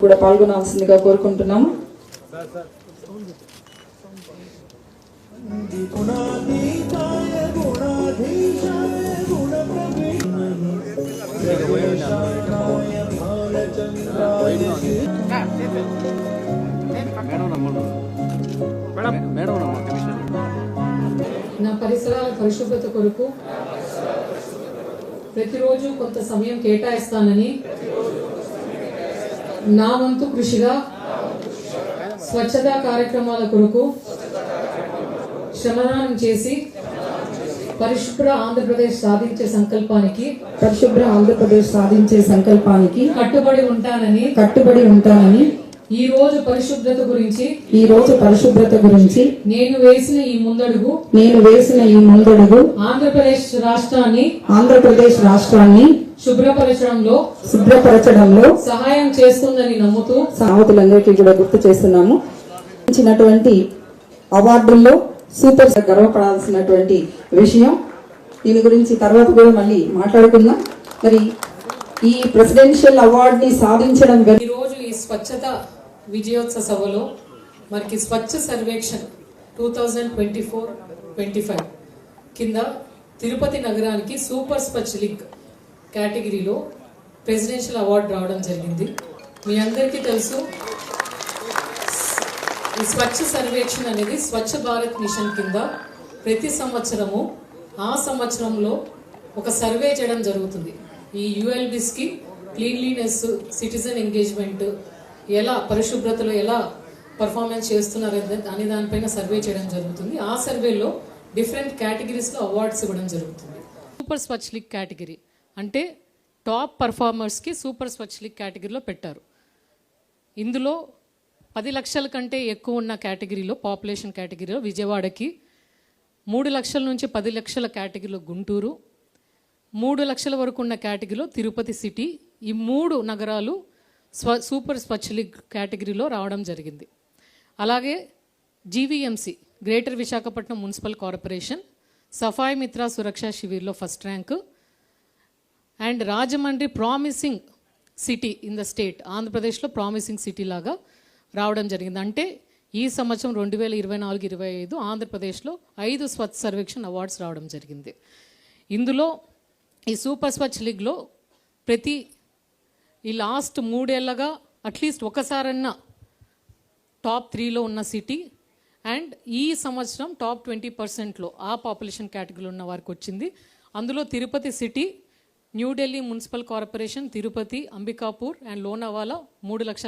కూడా పాల్గొనాల్సిందిగా కోరుకుంటున్నాము నా పరిసరాల పరిశుభ్రత కొరకు ప్రతిరోజు కొంత సమయం కేటాయిస్తానని నా వంతు కృషిగా స్వచ్ఛతా కార్యక్రమాల కొరకు శ్రమదానం చేసి పరిశుభ్ర ఆంధ్రప్రదేశ్ సాధించే సంకల్పానికి పరిశుభ్ర ఆంధ్రప్రదేశ్ సాధించే సంకల్పానికి కట్టుబడి ఉంటానని కట్టుబడి ఉంటానని ఈ రోజు పరిశుభ్రత గురించి ఈ రోజు పరిశుభ్రత గురించి నేను వేసిన ఈ ముందడుగు నేను వేసిన ఈ ముందడుగు ఆంధ్రప్రదేశ్ రాష్ట్రాన్ని ఆంధ్రప్రదేశ్ రాష్ట్రాన్ని శుభ్రపరచడంలో శుభ్రపరచడంలో సహాయం చేస్తుందని నమ్ముతూ సావతులందరికీ కూడా గుర్తు చేస్తున్నాము. ఇచ్చినటువంటి అవార్డుల్లో సూపర్ గర్వపడాల్సినటువంటి విషయం. దీని గురించి తర్వాత కూడా మళ్ళీ మాట్లాడుకుందాం. మరి ఈ ప్రెసిడెన్షియల్ అవార్డ్ని సాధించడం వెనుక ఈరోజు ఈ స్వచ్ఛత విజయోత్సవ సభలో మనకి Swachh Survekshan two thousand twenty four twenty five కింద తిరుపతి నగరానికి సూపర్ స్వచ్ఛ లింక్ కేటగిరీలో ప్రెసిడెన్షియల్ అవార్డు రావడం జరిగింది. మీ అందరికీ తెలుసు ఈ స్వచ్ఛ సర్వేక్షణ అనేది స్వచ్ఛ భారత్ మిషన్ కింద ప్రతి సంవత్సరము ఆ సంవత్సరంలో ఒక సర్వే చేయడం జరుగుతుంది. ఈ యుఎల్బిస్కి క్లీన్లీనెస్ సిటిజన్ ఎంగేజ్మెంట్ ఎలా పరిశుభ్రతలో ఎలా పర్ఫార్మెన్స్ చేస్తున్నారు అనే- దానిపైన సర్వే చేయడం జరుగుతుంది. ఆ సర్వేలో డిఫరెంట్ కేటగిరీస్లో అవార్డ్స్ ఇవ్వడం జరుగుతుంది. సూపర్ స్వచ్ఛ లీగ్ కేటగిరీ అంటే టాప్ పర్ఫార్మర్స్కి సూపర్ స్వచ్ఛ లీగ్ కేటగిరీలో పెట్టారు. ఇందులో పది లక్షల కంటే ఎక్కువ ఉన్న కేటగిరీలో పాపులేషన్ కేటగిరీలో విజయవాడకి మూడు లక్షల నుంచి పది లక్షల కేటగిరీలో గుంటూరు మూడు లక్షల వరకు ఉన్న కేటగిరీలో తిరుపతి సిటీ ఈ మూడు నగరాలు స్వ సూపర్ స్వచ్ఛ లీగ్ కేటగిరీలో రావడం జరిగింది. అలాగే GVMC greater Visakhapatnam municipal corporation Safai Mitra Suraksha శిబిర్లో first rank and Rajahmundry promising city in the state ఆంధ్రప్రదేశ్లో ప్రామిసింగ్ సిటీ లాగా రావడం జరిగింది. అంటే ఈ సంవత్సరం రెండు వేల ఇరవై నాలుగు ఇరవై ఐదు ఆంధ్రప్రదేశ్లో ఐదు స్వచ్ఛ సర్వేక్షణ్ అవార్డ్స్ రావడం జరిగింది. ఇందులో ఈ సూపర్ స్వచ్ఛ లీగ్లో ప్రతి ఈ లాస్ట్ మూడేళ్ళగా అట్లీస్ట్ ఒకసారన్నా టాప్ త్రీలో ఉన్న సిటీ. అండ్ ఈ సంవత్సరం టాప్ ట్వంటీ పర్సెంట్లో ఆ పాపులేషన్ కేటగిరీలో ఉన్న వారికి వచ్చింది. అందులో Tirupati city New Delhi municipal corporation Tirupati Ambikapur and Lonavala మూడు లక్షల